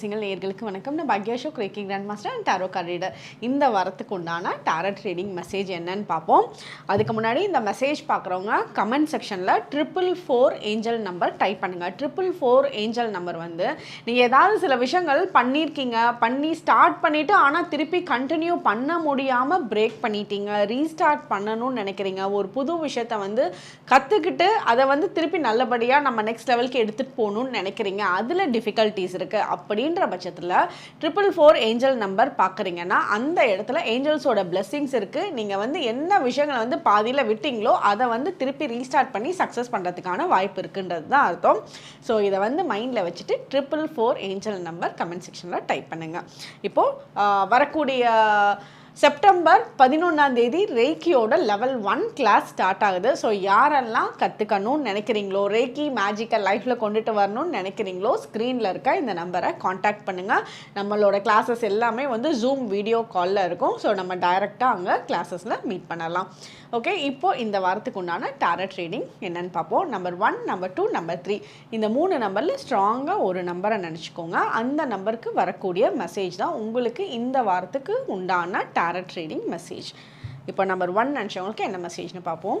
Single நேர்களுக்கு வணக்கம். நான் Bhagya show கிரேக்கி grand master and tarot card reader இந்த வாரத்துக்கு உண்டான டாரோ ட்ரேடிங் மெசேஜ் என்னன்னு பார்ப்போம். அதுக்கு முன்னாடி இந்த மெசேஜ் பார்க்குறவங்க கமெண்ட் செக்ஷனில் triple four angel number type பண்ணுங்கள் ட்ரிபிள் ஃபோர் ஏஞ்சல் நம்பர் வந்து நீங்கள் ஏதாவது சில விஷயங்கள் பண்ணியிருக்கீங்க. பண்ணி ஸ்டார்ட் பண்ணிவிட்டு ஆனால் திருப்பி கண்டினியூ பண்ண முடியாமல் பிரேக் பண்ணிட்டீங்க. ரீஸ்டார்ட் பண்ணணும்னு நினைக்கிறீங்க. ஒரு புது விஷயத்தை வந்து கற்றுக்கிட்டு அதை வந்து திருப்பி நல்லபடியாக நம்ம நெக்ஸ்ட் லெவலுக்கு எடுத்துகிட்டு போகணும்னு நினைக்கிறீங்க. அதில் டிஃபிகல்ட்டிஸ் இருக்குது அப்படி அப்படின்ற பட்சத்தில் ட்ரிபிள் ஃபோர் ஏஞ்சல் நம்பர் பார்க்குறீங்கன்னா அந்த இடத்துல ஏஞ்சல்ஸோட பிளெஸ்ஸிங்ஸ் இருக்குது நீங்கள் வந்து என்ன விஷயங்களை வந்து பாதியில் விட்டீங்களோ அதை வந்து திருப்பி ரீஸ்டார்ட் பண்ணி சக்ஸஸ் பண்ணுறதுக்கான வாய்ப்பு இருக்குன்றது தான் அர்த்தம். ஸோ இதை வந்து மைண்டில் வச்சுட்டு triple four angel number comment செக்ஷனில் டைப் பண்ணுங்கள் இப்போது வரக்கூடிய செப்டம்பர் பதினொன்றாம் தேதி ரேக்கியோட லெவல் ஒன் கிளாஸ் ஸ்டார்ட் ஆகுது. ஸோ யாரெல்லாம் கற்றுக்கணும்னு நினைக்கிறீங்களோ ரேக்கி மேஜிக்கை லைஃப்பில் கொண்டுட்டு வரணும்னு நினைக்கிறீங்களோ ஸ்க்ரீனில் இருக்க இந்த நம்பரை காண்டாக்ட் பண்ணுங்கள் நம்மளோட கிளாஸஸ் எல்லாமே வந்து ஜூம் வீடியோ காலில் இருக்கும். ஸோ நம்ம டைரெக்டாக அங்கே கிளாஸஸில் மீட் பண்ணலாம். ஓகே இப்போது இந்த வாரத்துக்கு உண்டான டேரட் ரீடிங் என்னென்னு பார்ப்போம். Number one number two number three இந்த மூணு நம்பரில் ஸ்ட்ராங்காக ஒரு நம்பரை நினச்சிக்கோங்க. அந்த நம்பருக்கு வரக்கூடிய மெசேஜ் தான் உங்களுக்கு இந்த வாரத்துக்கு உண்டான டாரட் ரீடிங் மெசேஜ் இப்போ நம்பர் ஒன் நினச்சவங்களுக்கு என்ன மெசேஜ்னு பார்ப்போம்.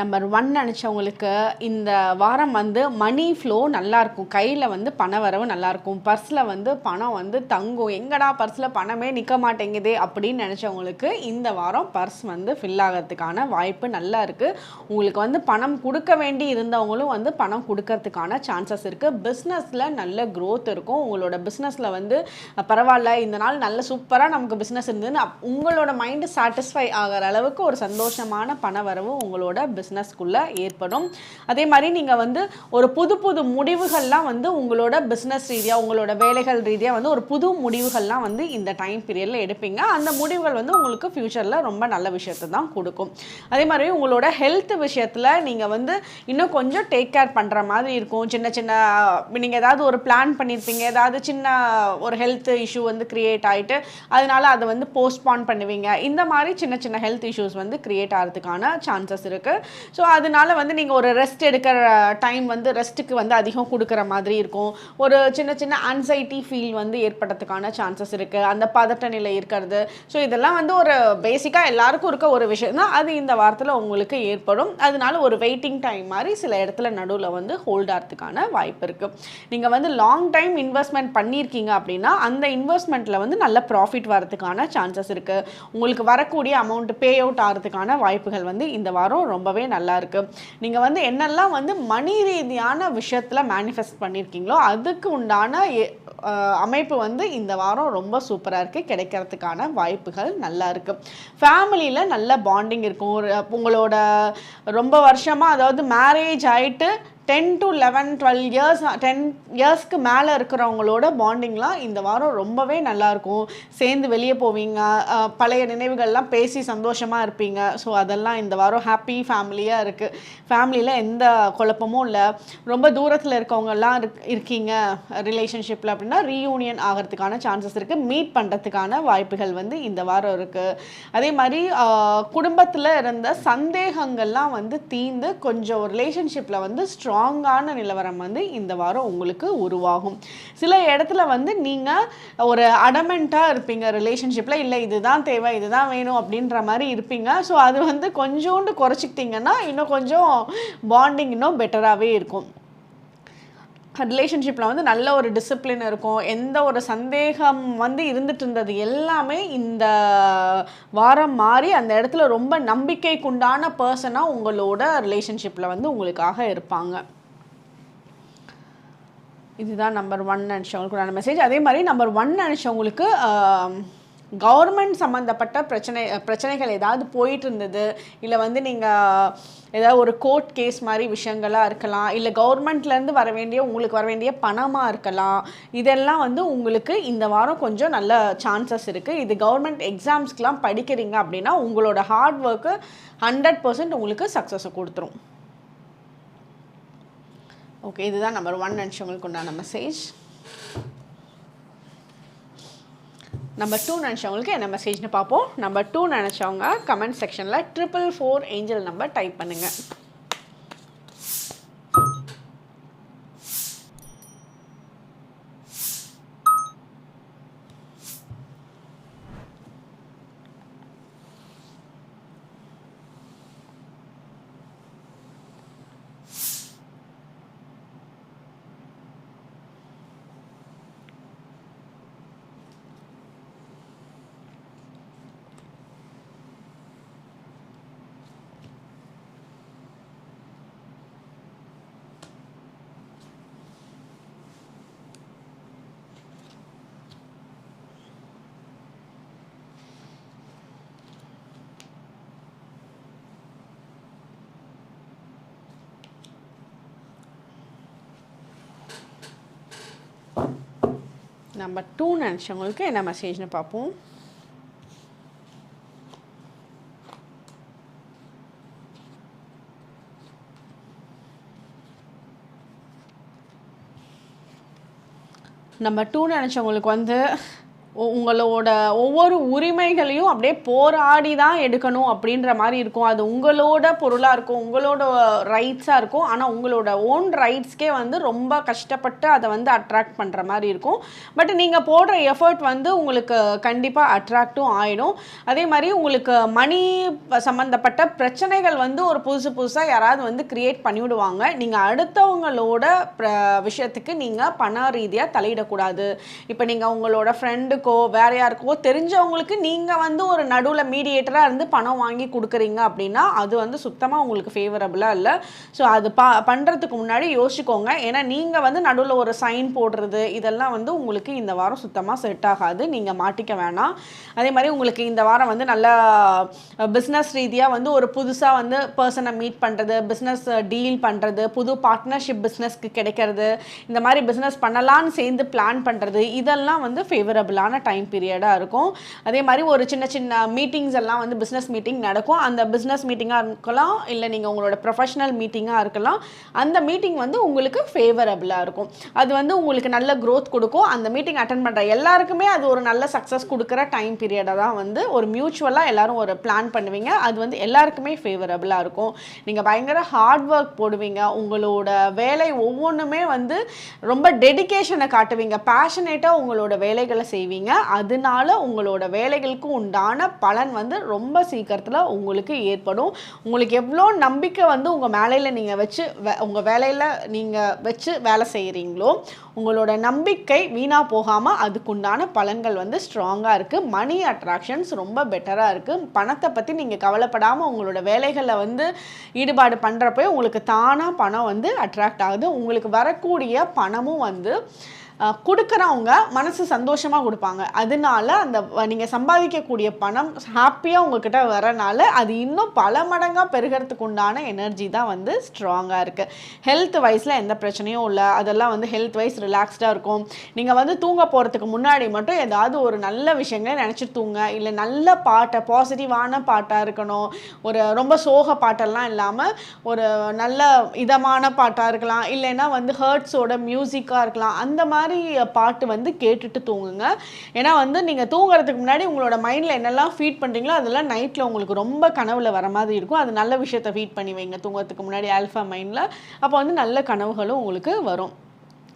நம்பர் ஒன் நினச்சவங்களுக்கு இந்த வாரம் வந்து மணி ஃப்ளோ நல்லாயிருக்கும் கையில் வந்து பண வரவு நல்லாயிருக்கும் பர்ஸில் வந்து பணம் வந்து தங்கும். எங்கடா பர்ஸில் பணமே நிற்க மாட்டேங்குதே அப்படின்னு நினச்சவங்களுக்கு இந்த வாரம் பர்ஸ் வந்து ஃபில் ஆகிறதுக்கான வாய்ப்பு நல்லா இருக்குது உங்களுக்கு வந்து பணம் கொடுக்க வேண்டி இருந்தவங்களும் வந்து பணம் கொடுக்கறதுக்கான சான்சஸ் இருக்குது பிஸ்னஸில் நல்ல க்ரோத் இருக்கும். உங்களோட பிஸ்னஸில் வந்து பரவாயில்ல இந்த நாள் நல்ல சூப்பராக நமக்கு பிஸ்னஸ் இருந்ததுன்னு உங்களோட மைண்டு சாட்டிஸ்ஃபை ஆகிற அளவுக்கு ஒரு சந்தோஷமான பண வரவு உங்களோட பிஸ்னஸ்க்குள்ளே ஏற்படும். அதே மாதிரி நீங்கள் வந்து ஒரு புது புது முடிவுகள்லாம் வந்து உங்களோட பிஸ்னஸ் ரீதியாக உங்களோட வேலைகள் ரீதியாக வந்து ஒரு புது முடிவுகள்லாம் வந்து இந்த டைம் பீரியடில் எடுப்பீங்க. அந்த முடிவுகள் வந்து உங்களுக்கு ஃப்யூச்சரில் ரொம்ப நல்ல விஷயத்தை தான் கொடுக்கும். அதே மாதிரி உங்களோட ஹெல்த் விஷயத்தில் நீங்கள் வந்து இன்னும் கொஞ்சம் டேக் கேர் பண்ணுற மாதிரி இருக்கும். சின்ன சின்ன நீங்கள் ஏதாவது ஒரு பிளான் பண்ணியிருப்பீங்க ஏதாவது சின்ன ஒரு ஹெல்த் இஷ்யூ வந்து க்ரியேட் ஆகிட்டு அதனால அதை வந்து போஸ்ட்பான் பண்ணுவீங்க. இந்த மாதிரி சின்ன சின்ன ஹெல்த் இஷ்யூஸ் வந்து க்ரியேட் ஆகிறதுக்கான சான்சஸ் இருக்குது ஸோ அதனால வந்து நீங்கள் ஒரு ரெஸ்ட் எடுக்கிற டைம் வந்து ரெஸ்ட்டுக்கு வந்து அதிகம் கொடுக்குற மாதிரி இருக்கும். ஒரு சின்ன சின்ன அன்சைட்டி ஃபீல் வந்து ஏற்படுறதுக்கான சான்சஸ் இருக்குது அந்த பதட்ட நிலை இருக்கிறது. ஸோ இதெல்லாம் வந்து ஒரு பேசிக்காக எல்லாருக்கும் இருக்க ஒரு விஷயம் தான். அது இந்த வாரத்தில் உங்களுக்கு ஏற்படும். அதனால ஒரு வெயிட்டிங் டைம் மாதிரி சில இடத்துல நடுவில் வந்து ஹோல்ட் ஆகிறதுக்கான வாய்ப்பு இருக்குது நீங்கள் வந்து லாங் டைம் இன்வெஸ்ட்மெண்ட் பண்ணியிருக்கீங்க அப்படின்னா அந்த இன்வெஸ்ட்மெண்ட்டில் வந்து நல்ல ப்ராஃபிட் வரதுக்கான சான்சஸ் இருக்குது உங்களுக்கு வரக்கூடிய அமௌண்ட் பே அவுட் ஆகிறதுக்கான வாய்ப்புகள் வந்து இந்த வாரம் ரொம்பவே நல்லா இருக்கு நீங்கள் வந்து என்னெல்லாம் வந்து மணி ரீதியான விஷயத்தில் மேனிஃபெஸ்ட் பண்ணியிருக்கீங்களோ அதுக்கு உண்டான எ- அமைப்பு வந்து இந்த வாரம் ரொம்ப சூப்பராக இருக்குது கிடைக்கிறதுக்கான வாய்ப்புகள் நல்லா இருக்குது ஃபேமிலியில் நல்ல பாண்டிங் இருக்கும். ஒரு உங்களோட ரொம்ப வருஷமாக அதாவது மேரேஜ் ஆகிட்டு ten to eleven twelve years ten இயர்ஸ்க்கு மேலே இருக்கிறவங்களோட பாண்டிங்லாம் இந்த வாரம் ரொம்பவே நல்லாயிருக்கும். சேர்ந்து வெளியே போவீங்க. பழைய நினைவுகள்லாம் பேசி சந்தோஷமாக இருப்பீங்க. ஸோ அதெல்லாம் இந்த வாரம் ஹாப்பி ஃபேமிலியாக இருக்குது ஃபேமிலியில் எந்த குழப்பமும் இல்லை. ரொம்ப தூரத்தில் இருக்கவங்கெல்லாம் இருக் இருக்கீங்க. ரிலேஷன்ஷிப்பில் அப்படின்னா ரீயூனியன் ஆகிறதுக்கான சான்சஸ் இருக்குது மீட் பண்ணுறதுக்கான வாய்ப்புகள் வந்து இந்த வாரம் இருக்குது அதே மாதிரி குடும்பத்தில் இருந்த சந்தேகங்கள்லாம் வந்து தீர்ந்து கொஞ்சம் ரிலேஷன்ஷிப்பில் வந்து ஸ்ட்ராங் ஸ்ட்ராங்கான நிலவரம் வந்து இந்த வாரம் உங்களுக்கு உருவாகும். சில இடத்துல வந்து நீங்கள் ஒரு அடமெண்ட்டாக இருப்பீங்க ரிலேஷன்ஷிப்பில் இல்லை இதுதான் தேவை இதுதான் வேணும் அப்படின்ற மாதிரி இருப்பீங்க. ஸோ அது வந்து கொஞ்சோண்டு குறைச்சிக்கிட்டிங்கன்னா இன்னும் கொஞ்சம் பாண்டிங் இன்னும் பெட்டராகவே இருக்கும். ரிலேஷன்ஷிப்பில் வந்து நல்ல ஒரு டிசிப்ளின் இருக்கும். எந்த ஒரு சந்தேகம் வந்து இருந்துட்டு இருந்தது எல்லாமே இந்த வாரம் மாறி அந்த இடத்துல ரொம்ப நம்பிக்கைக்குண்டான பர்சனாக உங்களோட ரிலேஷன்ஷிப்பில் வந்து உங்களுக்காக இருப்பாங்க. இதுதான் நம்பர் ஒன் நினச்சவங்களுக்குண்டான மெசேஜ் அதே மாதிரி நம்பர் ஒன் நினச்சவங்களுக்கு கவர்மெண்ட் சம்மந்தப்பட்ட பிரச்சனை பிரச்சனைகள் ஏதாவது போயிட்டு இருந்தது இல்லை வந்து நீங்கள் ஏதாவது ஒரு கோர்ட் கேஸ் மாதிரி விஷயங்களாக இருக்கலாம். இல்லை கவர்மெண்ட்லேருந்து வர வேண்டிய உங்களுக்கு வர வேண்டிய பணமாக இருக்கலாம். இதெல்லாம் வந்து உங்களுக்கு இந்த வாரம் கொஞ்சம் நல்ல சான்சஸ் இருக்குது இது கவர்மெண்ட் எக்ஸாம்ஸ்க்கெலாம் படிக்கிறீங்க அப்படின்னா உங்களோட ஹார்ட் ஒர்க்கு ஹண்ட்ரட் பர்சன்ட் உங்களுக்கு சக்ஸஸை கொடுத்துரும். ஓகே இதுதான் நம்பர் ஒன் நினச்சவங்களுக்கு உண்டான மெசேஜ் நம்பர் டூ நினச்சவங்களுக்கு என்ன மெசேஜ்னு பார்ப்போம். நம்பர் டூ நினச்சவங்க கமெண்ட் செக்ஷனில் triple four angel number type பண்ணுங்கள் நம்பர் டூ நினச்சவங்களுக்கு என்ன மெசேஜ்னு பார்ப்போம். நம்பர் டூ நினச்சவங்களுக்கு வந்து உங்களோட ஒவ்வொரு உரிமைகளையும் அப்படியே போராடி தான் எடுக்கணும் அப்படின்ற மாதிரி இருக்கும். அது உங்களோட பொருளாக இருக்கும் உங்களோட ரைட்ஸாக இருக்கும். ஆனால் உங்களோட ஓன் ரைட்ஸ்க்கே வந்து ரொம்ப கஷ்டப்பட்டு அதை வந்து அட்ராக்ட் பண்ணுற மாதிரி இருக்கும். பட் நீங்கள் போடுற எஃபர்ட் வந்து உங்களுக்கு கண்டிப்பாக அட்ராக்டும் ஆகிடும் அதே மாதிரி உங்களுக்கு மணி சம்மந்தப்பட்ட பிரச்சனைகள் வந்து ஒரு புதுசு புதுசாக யாராவது வந்து க்ரியேட் பண்ணிவிடுவாங்க. நீங்கள் அடுத்தவங்களோட விஷயத்துக்கு நீங்கள் பண ரீதியாக தலையிடக்கூடாது. இப்போ நீங்கள் உங்களோட ஃப்ரெண்டு இருக்கோ வேற யாருக்கோ தெரிஞ்சவங்களுக்கு நீங்கள் வந்து ஒரு நடுவில் மீடியேட்டராக இருந்து பணம் வாங்கி கொடுக்குறீங்க அப்படின்னா அது வந்து சுத்தமாக உங்களுக்கு ஃபேவரபுளாக இல்லை. ஸோ அது ப பண்ணுறதுக்கு முன்னாடி யோசிச்சுக்கோங்க ஏன்னா நீங்கள் வந்து நடுவில் ஒரு சைன் போடுறது இதெல்லாம் வந்து உங்களுக்கு இந்த வாரம் சுத்தமாக செட் ஆகாது. நீங்கள் மாட்டிக்க வேணாம். அதே மாதிரி உங்களுக்கு இந்த வாரம் வந்து நல்லா பிஸ்னஸ் ரீதியாக வந்து ஒரு புதுசாக வந்து பர்சனை மீட் பண்ணுறது பிஸ்னஸ் டீல் பண்ணுறது புது பார்ட்னர்ஷிப் பிஸ்னஸ்க்கு கிடைக்கிறது இந்த மாதிரி பிஸ்னஸ் பண்ணலான்னு சேர்ந்து பிளான் பண்ணுறது இதெல்லாம் வந்து ஃபேவரபுளான யூஸ்ஃபுல்லான டைம் பீரியடாக இருக்கும். அதே மாதிரி ஒரு சின்ன சின்ன மீட்டிங்ஸ் எல்லாம் வந்து பிஸ்னஸ் மீட்டிங் நடக்கும். அந்த பிஸ்னஸ் மீட்டிங்காக இருக்கலாம் இல்லை நீங்கள் உங்களோட ப்ரொஃபஷனல் மீட்டிங்காக இருக்கலாம். அந்த மீட்டிங் வந்து உங்களுக்கு ஃபேவரபுளாக இருக்கும். அது வந்து உங்களுக்கு நல்ல க்ரோத் கொடுக்கும். அந்த மீட்டிங் அட்டன் பண்ணுற எல்லாருக்குமே அது ஒரு நல்ல சக்ஸஸ் கொடுக்குற டைம் பீரியடாக தான் வந்து ஒரு மியூச்சுவலாக எல்லோரும் ஒரு பிளான் பண்ணுவீங்க. அது வந்து எல்லாருக்குமே ஃபேவரபுளாக இருக்கும். நீங்கள் பயங்கர ஹார்ட் ஒர்க் போடுவீங்க. உங்களோட வேலை ஒவ்வொன்றுமே வந்து ரொம்ப டெடிக்கேஷனை காட்டுவீங்க. பேஷனேட்டாக உங்களோட வேலைகளை செய்வீங்க. செய்வீங்க அதனால உங்களோட வேலைகளுக்கு உண்டான பலன் வந்து ரொம்ப சீக்கிரத்தில் உங்களுக்கு ஏற்படும். உங்களுக்கு எவ்வளோ நம்பிக்கை வந்து உங்கள் மேலையில் நீங்கள் வச்சு உங்கள் வேலையில் நீங்கள் வச்சு வேலை செய்கிறீங்களோ உங்களோட நம்பிக்கை வீணாக போகாமல் அதுக்குண்டான பலன்கள் வந்து ஸ்ட்ராங்காக இருக்குது மணி அட்ராக்ஷன்ஸ் ரொம்ப பெட்டராக இருக்குது பணத்தை பற்றி நீங்கள் கவலைப்படாமல் உங்களோட வேலைகளில் வந்து ஈடுபாடு பண்ணுறப்போ உங்களுக்கு தானாக பணம் வந்து அட்ராக்ட் ஆகுது. உங்களுக்கு வரக்கூடிய பணமும் வந்து கொடுக்குறவங்க மனசு சந்தோஷமாக கொடுப்பாங்க. அதனால அந்த நீங்கள் சம்பாதிக்கக்கூடிய பணம் ஹாப்பியாக உங்ககிட்ட வரனால அது இன்னும் பல மடங்காக பெருகிறதுக்கு உண்டான எனர்ஜி தான் வந்து ஸ்ட்ராங்காக இருக்குது ஹெல்த் வைஸில் எந்த பிரச்சனையும் இல்லை. அதெல்லாம் வந்து ஹெல்த் வைஸ் ரிலாக்ஸ்டாக இருக்கும். நீங்கள் வந்து தூங்க போகிறதுக்கு முன்னாடி மட்டும் ஏதாவது ஒரு நல்ல விஷயங்களை நினச்சி தூங்க. இல்லை நல்ல பாட்டை பாசிட்டிவான பாட்டாக இருக்கணும். ஒரு ரொம்ப சோக பாட்டெல்லாம் இல்லாமல் ஒரு நல்ல இதமான பாட்டாக இருக்கலாம். இல்லைன்னா வந்து ஹர்ட்ஸோட மியூசிக்காக இருக்கலாம். அந்த மாதிரி மாதிரி பாட்டு வந்து கேட்டுட்டு தூங்குங்க. ஏன்னா வந்து நீங்கள் தூங்குறதுக்கு முன்னாடி உங்களோட மைண்டில் என்னெல்லாம் ஃபீட் பண்ணுறீங்களோ அதெல்லாம் நைட்டில் உங்களுக்கு ரொம்ப கனவுல வர மாதிரி இருக்கும். அது நல்ல விஷயத்த ஃபீட் பண்ணி வைங்க தூங்குறதுக்கு முன்னாடி ஆல்ஃபா மைண்டில் அப்போ வந்து நல்ல கனவுகளும் உங்களுக்கு வரும்.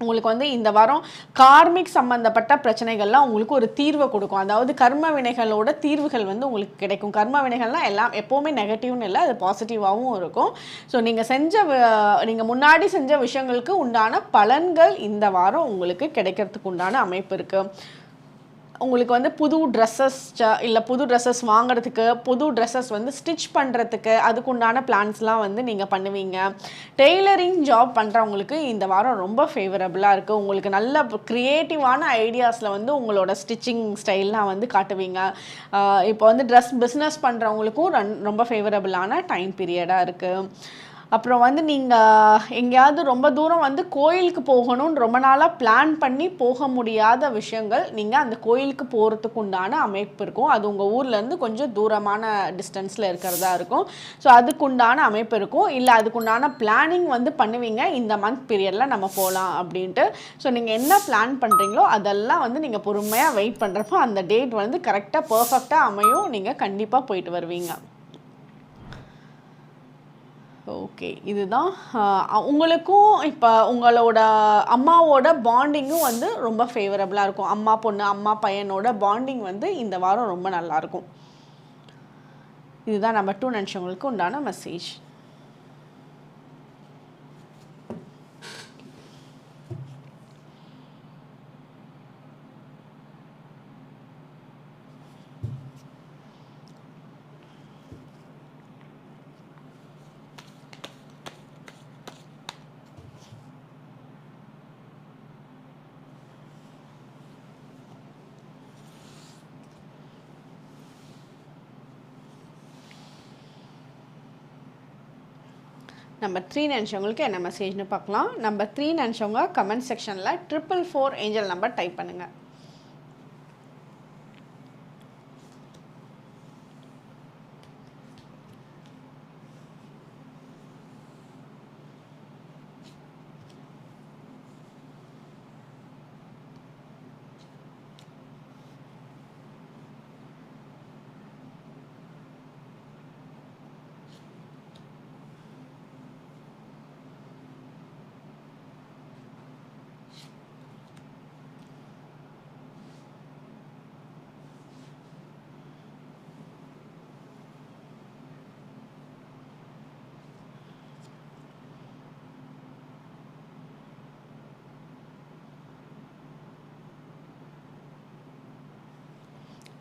உங்களுக்கு வந்து இந்த வாரம் கார்மிக் சம்பந்தப்பட்ட பிரச்சனைகள்லாம் உங்களுக்கு ஒரு தீர்வை கொடுக்கும். அதாவது கர்ம வினைகளோட தீர்வுகள் வந்து உங்களுக்கு கிடைக்கும். கர்ம வினைகள்லாம் எல்லாம் எப்போவுமே நெகட்டிவ்னு இல்லை அது பாசிட்டிவாகவும் இருக்கும். ஸோ நீங்கள் செஞ்ச நீங்கள் முன்னாடி செஞ்ச விஷயங்களுக்கு உண்டான பலன்கள் இந்த வாரம் உங்களுக்கு கிடைக்கிறதுக்கு உண்டான அமைப்பு இருக்குது உங்களுக்கு வந்து புது ட்ரெஸ்ஸஸ் இல்லை புது ட்ரெஸ்ஸஸ் வாங்குறதுக்கு புது ட்ரெஸ்ஸஸ் வந்து ஸ்டிச் பண்ணுறதுக்கு அதுக்குண்டான பிளான்ஸ்லாம் வந்து நீங்கள் பண்ணுவீங்க. டெய்லரிங் ஜாப் பண்ணுறவங்களுக்கு இந்த வாரம் ரொம்ப ஃபேவரபுளாக இருக்குது உங்களுக்கு நல்ல க்ரியேட்டிவான ஐடியாஸில் வந்து உங்களோட ஸ்டிச்சிங் ஸ்டைல்லாம் வந்து காட்டுவீங்க. இப்போ வந்து ட்ரெஸ் பிஸ்னஸ் பண்ணுறவங்களுக்கும் ரன் ரொம்ப ஃபேவரபுளான டைம் பீரியடாக இருக்குது அப்புறம் வந்து நீங்கள் எங்கேயாவது ரொம்ப தூரம் வந்து கோயிலுக்கு போகணும்னு ரொம்ப நாளாக பிளான் பண்ணி போக முடியாத விஷயங்கள் நீங்கள் அந்த கோயிலுக்கு போகிறதுக்கு உண்டான அமைப்பு இருக்கும். அது உங்கள் ஊர்லேருந்து கொஞ்சம் தூரமான டிஸ்டன்ஸில் இருக்கிறதா இருக்கும். ஸோ அதுக்குண்டான அமைப்பு இருக்கும். இல்லை அதுக்குண்டான பிளானிங் வந்து பண்ணுவீங்க. இந்த மந்த் பீரியடில் நம்ம போகலாம் அப்படின்ட்டு. ஸோ நீங்கள் என்ன பிளான் பண்ணுறீங்களோ அதெல்லாம் வந்து நீங்கள் பொறுமையாக வெயிட் பண்ணுறப்போ அந்த டேட் வந்து கரெக்டாக பர்ஃபெக்டாக அமையும். நீங்கள் கண்டிப்பாக போயிட்டு வருவீங்க. ஓகே இதுதான் உங்களுக்கும் இப்போ உங்களோட அம்மாவோட பாண்டிங்கும் வந்து ரொம்ப ஃபேவரபுளாக இருக்கும். அம்மா பொண்ணு அம்மா பையனோட பாண்டிங் வந்து இந்த வாரம் ரொம்ப நல்லாயிருக்கும் இதுதான் நம்பர் டூ நினச்சவங்களுக்கு உண்டான மெசேஜ் நம்பர் த்ரீ நினச்சவங்களுக்கு என்ன மெசேஜ்னு பார்க்கலாம். நம்பர் த்ரீ நினச்சவங்க கமெண்ட் செக்ஷனில் triple four angel number type பண்ணுங்கள்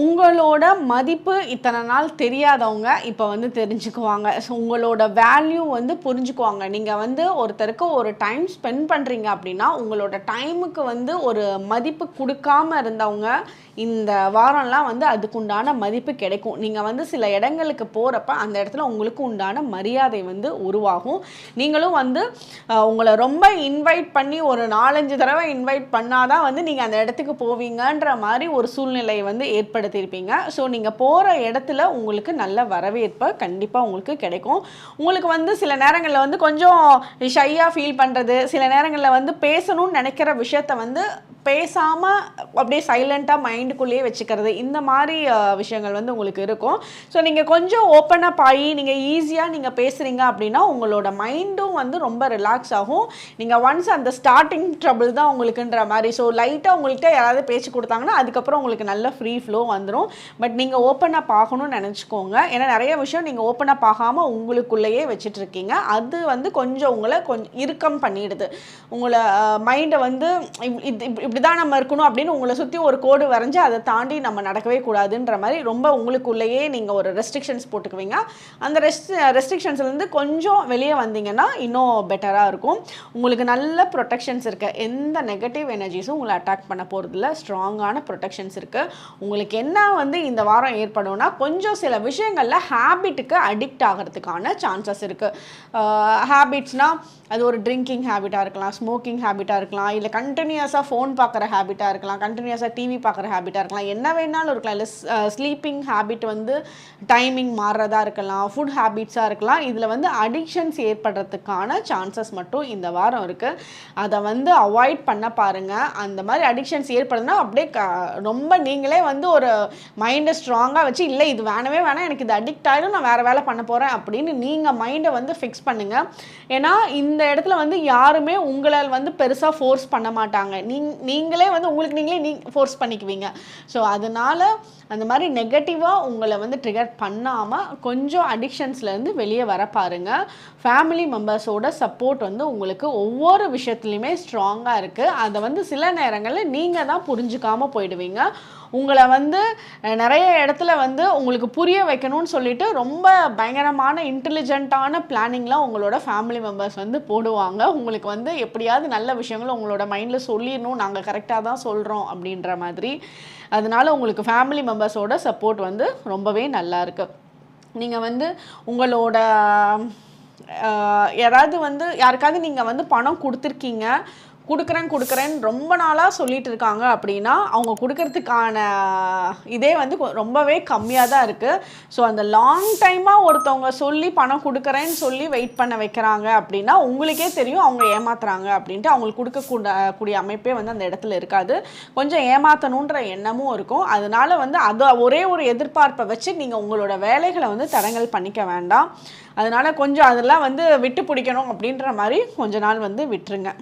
உங்களோட மதிப்பு இத்தனை நாள் தெரியாதவங்க இப்போ வந்து தெரிஞ்சுக்குவாங்க. ஸோ உங்களோட வேல்யூ வந்து புரிஞ்சுக்குவாங்க. நீங்கள் வந்து ஒருத்தருக்கு ஒரு டைம் ஸ்பெண்ட் பண்ணுறீங்க அப்படின்னா உங்களோட டைமுக்கு வந்து ஒரு மதிப்பு கொடுக்காம இருந்தவங்க இந்த வாரம்லாம் வந்து அதுக்குண்டான மதிப்பு கிடைக்கும். நீங்கள் வந்து சில இடங்களுக்கு போகிறப்ப அந்த இடத்துல உங்களுக்கு உண்டான மரியாதை வந்து உருவாகும். நீங்களும் வந்து உங்களை ரொம்ப இன்வைட் பண்ணி ஒரு நாலஞ்சு தடவை இன்வைட் பண்ணாதான் வந்து நீங்கள் அந்த இடத்துக்கு போவீங்கன்ற மாதிரி ஒரு சூழ்நிலையை வந்து வந்து ஏற்படுத்தியிருப்பீங்க. ஸோ நீங்கள் போகிற இடத்துல உங்களுக்கு நல்ல வரவேற்பு கண்டிப்பாக உங்களுக்கு கிடைக்கும். உங்களுக்கு வந்து சில நேரங்களில் வந்து கொஞ்சம் ஷையாக ஃபீல் பண்ணுறது சில நேரங்களில் வந்து பேசணும்னு நினைக்கிற விஷயத்த வந்து பேசாமல் அப்படியே சைலண்ட்டாக மைண்டுக்குள்ளேயே வச்சுக்கிறது இந்த மாதிரி விஷயங்கள் வந்து உங்களுக்கு இருக்கும். ஸோ நீங்கள் கொஞ்சம் ஓப்பன் அப் ஆகி நீங்கள் ஈஸியாக நீங்கள் பேசுகிறீங்க அப்படின்னா உங்களோட மைண்டும் வந்து ரொம்ப ரிலாக்ஸ் ஆகும். நீங்கள் ஒன்ஸ் அந்த ஸ்டார்டிங் ட்ரபிள் தான் உங்களுக்குன்ற மாதிரி. ஸோ லைட்டாக உங்கள்கிட்ட யாராவது பேச்சு கொடுத்தாங்கன்னா அதுக்கப்புறம் உங்களுக்கு நல்ல ஃப்ரீ ஃப்ளோ வந்துடும் பட் நீங்கள் ஓப்பன் அப் ஆகணும்னு நினச்சிக்கோங்க. ஏன்னா நிறைய விஷயம் நீங்கள் ஓப்பன் அப் ஆகாமல் உங்களுக்குள்ளேயே வச்சுட்டு இருக்கீங்க அது வந்து கொஞ்சம் உங்களை கொஞ்சம் இறுக்கம் பண்ணிடுது. உங்களை மைண்டை வந்து இது- இப்படி தான் நம்ம இருக்கணும் அப்படின்னு உங்களை சுற்றி ஒரு கோடு வரைஞ்சி அதை தாண்டி நம்ம நடக்கவே கூடாதுன்ற மாதிரி ரொம்ப உங்களுக்குள்ளேயே நீங்கள் ஒரு ரெஸ்ட்ரிக்ஷன்ஸ் போட்டுக்குவீங்க. அந்த ரெஸ்ட் ரெஸ்ட்ரிக்ஷன்ஸ்லேருந்து கொஞ்சம் வெளியே வந்தீங்கன்னா இன்னும் பெட்டராக இருக்கும். உங்களுக்கு நல்ல ப்ரொடெக்ஷன்ஸ் இருக்குது எந்த நெகட்டிவ் எனர்ஜிஸும் உங்களை அட்டாக் பண்ண போகிறதில்ல ஸ்ட்ராங்கான ப்ரொடெக்ஷன்ஸ் இருக்குது உங்களுக்கு என்ன வந்து இந்த வாரம் ஏற்படும்னா கொஞ்சம் சில விஷயங்களில் ஹேபிட்டுக்கு அடிக்ட் ஆகிறதுக்கான சான்சஸ் இருக்குது ஹேபிட்ஸ்னால் அது ஒரு ட்ரிங்கிங் ஹேபிட்டாக இருக்கலாம் ஸ்மோக்கிங் ஹேபிட்டாக இருக்கலாம் இல்லை கண்டினியூஸாக ஃபோன் பார்க்குற ஹேபிட்டாக இருக்கலாம் கண்டினியூஸாக டிவி பார்க்குற ஹேபிட்டாக இருக்கலாம் என்ன வேணாலும் இருக்கலாம். இல்லை ஸ்லீப்பிங் ஹேபிட் வந்து டைமிங் மாறுறதா இருக்கலாம் ஃபுட் ஹேபிட்ஸாக இருக்கலாம். இதில் வந்து அடிக்ஷன்ஸ் ஏற்படுறதுக்கான சான்சஸ் மட்டும் இந்த வாரம் இருக்குது அதை வந்து அவாய்ட் பண்ண பாருங்கள் அந்த மாதிரி அடிக்ஷன்ஸ் ஏற்படுதுன்னா அப்படியே க ரொம்ப நீங்களே வந்து ஒரு மைண்டை ஸ்ட்ராங்காக வச்சு இல்லை இது வேணவே வேணாம் எனக்கு இது அடிக்ட் ஆகிடும் நான் வேறு வேலை பண்ண போகிறேன் அப்படின்னு நீங்கள் மைண்டை வந்து ஃபிக்ஸ் பண்ணுங்கள் ஏன்னா இந்த இடத்துல வந்து யாருமே உங்களால் வந்து பெருசாக ஃபோர்ஸ் பண்ண மாட்டாங்க. நீங் நீங்களே வந்து உங்களுக்கு நீங்களே நீ ஃபோர்ஸ் பண்ணிக்குவீங்க. ஸோ அதனால் அந்த மாதிரி நெகட்டிவாக உங்களை வந்து ட்ரிகர் பண்ணாமல் கொஞ்சம் அடிக்ஷன்ஸ்லேருந்து வெளியே வர பாருங்கள் ஃபேமிலி மெம்பர்ஸோட சப்போர்ட் வந்து உங்களுக்கு ஒவ்வொரு விஷயத்துலையுமே ஸ்ட்ராங்காக இருக்குது அதை வந்து சில நேரங்களில் நீங்கள் தான் புரிஞ்சுக்காமல் போயிடுவீங்க. உங்களை வந்து நிறைய இடத்துல வந்து உங்களுக்கு புரிய வைக்கணும்னு சொல்லிட்டு ரொம்ப பயங்கரமான இன்டெலிஜென்ட்டான பிளானிங்லாம் உங்களோட ஃபேமிலி மெம்பர்ஸ் வந்து போடுவாங்க. உங்களுக்கு வந்து எப்படியாவது நல்ல விஷயங்களை உங்களோட மைண்டில் சொல்லிடணும். நாங்கள் கரெக்டாக தான் சொல்கிறோம் அப்படின்ற மாதிரி. அதனால உங்களுக்கு ஃபேமிலி மெம்பர்ஸோட சப்போர்ட் வந்து ரொம்பவே நல்லா இருக்கு. நீங்கள் வந்து உங்களோட யாராவது வந்து யாருக்காவது நீங்கள் வந்து பணம் கொடுத்துருக்கீங்க. கொடுக்குறேன் கொடுக்குறேன்னு ரொம்ப நாளாக சொல்லிட்டு இருக்காங்க அப்படின்னா அவங்க கொடுக்கறதுக்கான இதே வந்து கொ- ரொம்பவே கம்மியாக தான் இருக்குது ஸோ அந்த லாங் டைமாக ஒருத்தவங்க சொல்லி பணம் கொடுக்குறேன்னு சொல்லி வெயிட் பண்ண வைக்கிறாங்க அப்படின்னா உங்களுக்கே தெரியும் அவங்க ஏமாத்துறாங்க அப்படின்ட்டு அவங்களுக்கு கொடுக்கக்கூட கூடிய அமைப்பே வந்து அந்த இடத்துல இருக்காது. கொஞ்சம் ஏமாத்தணுன்ற எண்ணமும் இருக்கும். அதனால வந்து அதை ஒரே ஒரு எதிர்பார்ப்பை வச்சு நீங்கள் உங்களோட வேலைகளை வந்து தரங்கள் பண்ணிக்க வேண்டாம். அதனால் கொஞ்சம் அதெல்லாம் வந்து விட்டு பிடிக்கணும் அப்படின்ற மாதிரி கொஞ்ச நாள் வந்து விட்டுருங்க.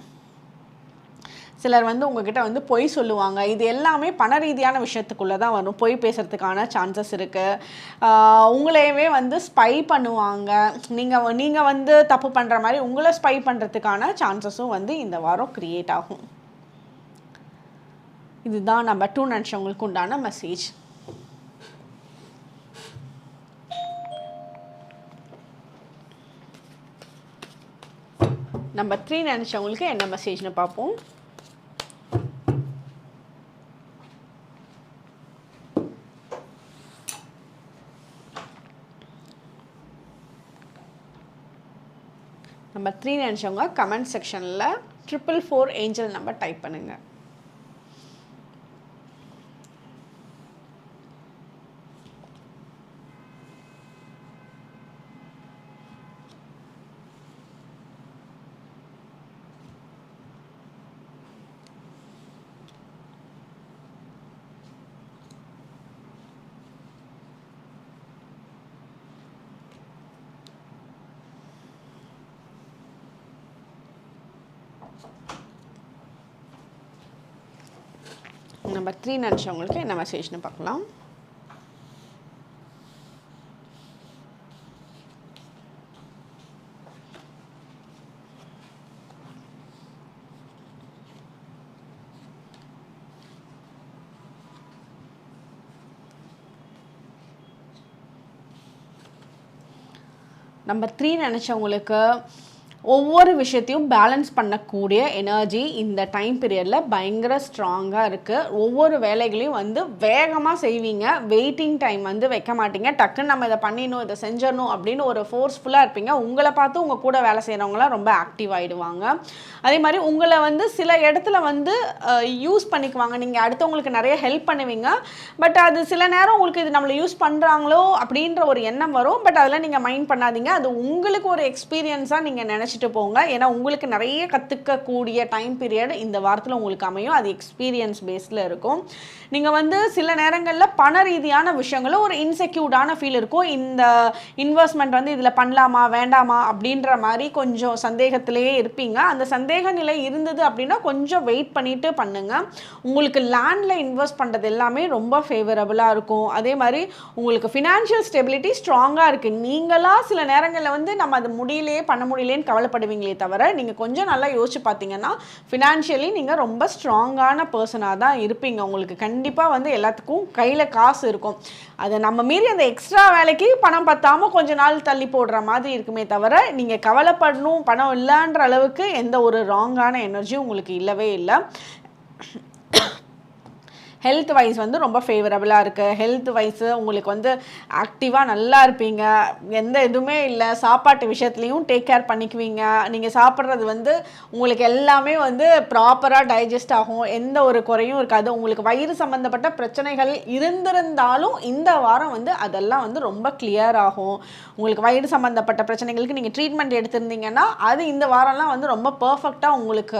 சிலர் வந்து உங்ககிட்ட வந்து பொய் சொல்லுவாங்க. இது எல்லாமே பண ரீதியான விஷயத்துக்குள்ளே தான் வரும். பொய் பேசுகிறதுக்கான சான்சஸ் இருக்குது உங்களையவே வந்து ஸ்பை பண்ணுவாங்க. நீங்கள் நீங்கள் வந்து தப்பு பண்ணுற மாதிரி உங்களை ஸ்பை பண்ணுறதுக்கான சான்சஸும் வந்து இந்த வாரம் க்ரியேட் ஆகும். இதுதான் நம்ம டூ நினச்சவங்களுக்கு உண்டான மெசேஜ் நம்பர் த்ரீ நினச்சவங்களுக்கு என்ன மெசேஜ்னு பார்ப்போம். நம்பர் த்ரீ நினச்சவங்க கமெண்ட் செக்ஷனில் triple four angel number type பண்ணுங்கள் நம்பர் த்ரீ நினச்சவங்களுக்கு என்ன மெசேஜ்னு பார்க்கலாம். நம்பர் த்ரீ நினச்சவங்களுக்கு ஒவ்வொரு விஷயத்தையும் பேலன்ஸ் பண்ணக்கூடிய எனர்ஜி இந்த டைம் பீரியடில் பயங்கர ஸ்ட்ராங்காக இருக்குது ஒவ்வொரு வேலைகளையும் வந்து வேகமாக செய்வீங்க. வெயிட்டிங் டைம் வந்து வைக்க மாட்டீங்க. டக்குன்னு நம்ம இதை பண்ணிடணும் இதை செஞ்சிடணும் அப்படின்னு ஒரு ஃபோர்ஸ்ஃபுல்லாக இருப்பீங்க. உங்களை பார்த்து உங்கள் கூட வேலை செய்கிறவங்களாம் ரொம்ப ஆக்டிவ் ஆகிடுவாங்க அதே மாதிரி உங்களை வந்து சில இடத்துல வந்து யூஸ் பண்ணிக்குவாங்க. நீங்கள் அடுத்தவங்களுக்கு நிறைய ஹெல்ப் பண்ணுவீங்க. பட் அது சில நேரம் உங்களுக்கு இது நம்மளை யூஸ் பண்ணுறாங்களோ அப்படின்ற ஒரு எண்ணம் வரும். பட் அதெல்லாம் நீங்கள் மைண்ட் பண்ணாதீங்க. அது உங்களுக்கு ஒரு எக்ஸ்பீரியன்ஸாக நீங்கள் நினச்சிட்டு போங்க. ஏன்னா உங்களுக்கு நிறைய கற்றுக்கக்கூடிய டைம் பீரியட் இந்த வாரத்தில் உங்களுக்கு அமையும். அது எக்ஸ்பீரியன்ஸ் பேஸில் இருக்கும். நீங்கள் வந்து சில நேரங்களில் பண ரீதியான விஷயங்களும் ஒரு இன்செக்யூர்டான ஃபீல் இருக்கும். இந்த இன்வெஸ்ட்மெண்ட் வந்து இதில் பண்ணலாமா வேண்டாமா அப்படின்ற மாதிரி கொஞ்சம் சந்தேகத்திலேயே இருப்பீங்க. அந்த சந்தேக நிலை இருந்தது அப்படின்னா கொஞ்சம் வெயிட் பண்ணிட்டு பண்ணுங்க. உங்களுக்கு லேண்டில் இன்வெஸ்ட் பண்ணுறது எல்லாமே ரொம்ப ஃபேவரபுளாக இருக்கும். அதே மாதிரி உங்களுக்கு ஃபினான்ஷியல் ஸ்டெபிலிட்டி ஸ்ட்ராங்காக இருக்குது நீங்களாக சில நேரங்களில் வந்து நம்ம அது முடியலையே பண்ண முடியலேன்னு கவலை கவலைப்படுவீங்களே தவிர நீங்கள் கொஞ்சம் நல்லா யோசிச்சு பார்த்தீங்கன்னா ஃபினான்ஷியலி நீங்கள் ரொம்ப ஸ்ட்ராங்கான பர்சனாக தான் இருப்பீங்க. உங்களுக்கு கண்டிப்பாக வந்து எல்லாத்துக்கும் கையில் காசு இருக்கும். அதை நம்ம மீறி அந்த எக்ஸ்ட்ரா வேலைக்கு பணம் பத்தாமல் கொஞ்ச நாள் தள்ளி போடுற மாதிரி இருக்குமே தவிர நீங்கள் கவலைப்படணும் பணம் இல்லைன்ற அளவுக்கு எந்த ஒரு ராங்கான எனர்ஜியும் உங்களுக்கு இல்லவே இல்லை. ஹெல்த் வைஸ் வந்து ரொம்ப ஃபேவரபுளாக இருக்குது ஹெல்த் வைஸு உங்களுக்கு வந்து ஆக்டிவாக நல்லா இருப்பீங்க. எந்த இதுவுமே இல்லை. சாப்பாட்டு விஷயத்துலையும் டேக் கேர் பண்ணிக்குவீங்க. நீங்கள் சாப்பிட்றது வந்து உங்களுக்கு எல்லாமே வந்து ப்ராப்பராக டைஜஸ்ட் ஆகும். எந்த ஒரு குறையும் இருக்காது. உங்களுக்கு வயிறு சம்மந்தப்பட்ட பிரச்சனைகள் இருந்திருந்தாலும் இந்த வாரம் வந்து அதெல்லாம் வந்து ரொம்ப கிளியர் ஆகும். உங்களுக்கு வயிறு சம்மந்தப்பட்ட பிரச்சனைகளுக்கு நீங்கள் ட்ரீட்மெண்ட் எடுத்திருந்தீங்கன்னா அது இந்த வாரம்லாம் வந்து ரொம்ப பர்ஃபெக்டாக உங்களுக்கு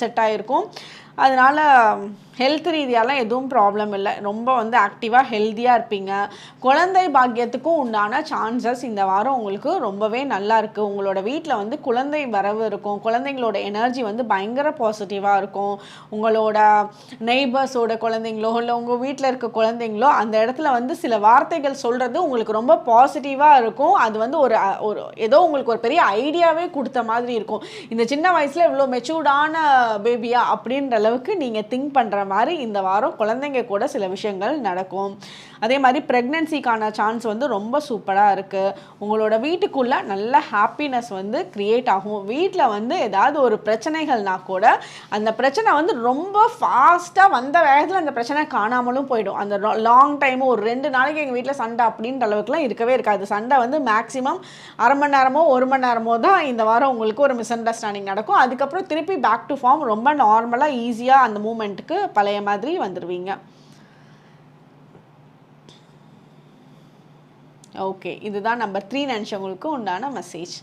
செட் ஆகிருக்கும் அதனால் ஹெல்த் ரீதியாலாம் எதுவும் ப்ராப்ளம் இல்லை. ரொம்ப வந்து ஆக்டிவாக ஹெல்த்தியாக இருப்பீங்க. குழந்தை பாக்கியத்துக்கும் உண்டான சான்சஸ் இந்த வாரம் உங்களுக்கு ரொம்பவே நல்லா இருக்குது உங்களோட வீட்டில் வந்து குழந்தை வரவு இருக்கும். குழந்தைங்களோட எனர்ஜி வந்து பயங்கர பாசிட்டிவாக இருக்கும். உங்களோட நெய்பர்ஸோட குழந்தைங்களோ இல்லை உங்கள் வீட்டில் இருக்க குழந்தைங்களோ அந்த இடத்துல வந்து சில வார்த்தைகள் சொல்கிறது உங்களுக்கு ரொம்ப பாசிட்டிவாக இருக்கும். அது வந்து ஒரு ஒரு ஏதோ உங்களுக்கு ஒரு பெரிய ஐடியாவே கொடுத்த மாதிரி இருக்கும். இந்த சின்ன வயசில் இவ்வளோ மெச்சூர்டான பேபியா அப்படின்ற அளவுக்கு நீங்கள் திங்க் பண்ணுற மாதிரி இந்த வாரம் குழந்தைங்க கூட சில விஷயங்கள் நடக்கும். அதே மாதிரி ப்ரெக்னென்சிக்கான சான்ஸ் வந்து ரொம்ப சூப்பராக இருக்குது உங்களோட வீட்டுக்குள்ளே நல்ல ஹாப்பினஸ் வந்து க்ரியேட் ஆகும். வீட்டில் வந்து ஏதாவது ஒரு பிரச்சனைகள்னா கூட அந்த பிரச்சனை வந்து ரொம்ப ஃபாஸ்ட்டாக வந்த வேகத்தில் அந்த பிரச்சனை காணாமலும் போயிடும். அந்த லாங் டைம் ஒரு ரெண்டு நாளைக்கு எங்கள் வீட்டில் சண்டை அப்படின்ற அளவுக்குலாம் இருக்கவே இருக்காது. சண்டை வந்து மேக்ஸிமம் அரை மணி நேரமோ ஒரு மணி நேரமோ தான் இந்த வாரம் உங்களுக்கு ஒரு மிஸ் அண்டர்ஸ்டாண்டிங் நடக்கும். அதுக்கப்புறம் திருப்பி பேக் டு ஃபார்ம் ரொம்ப நார்மலாக ஈஸியாக அந்த மூமெண்ட்டுக்கு பழைய மாதிரி வந்துடுவீங்க ஓகே இதுதான் நம்பர் த்ரீ நினச்சவங்களுக்கு உண்டான மெசேஜ்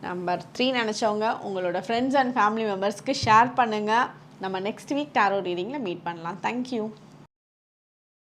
நம்பர் த்ரீ நினச்சவங்க உங்களோட ஃப்ரெண்ட்ஸ் அண்ட் ஃபேமிலி மெம்பர்ஸ்க்கு ஷேர் பண்ணுங்கள் நம்ம நெக்ஸ்ட் வீக் டேரோ ரீடிங்கில் மீட் பண்ணலாம். Thank you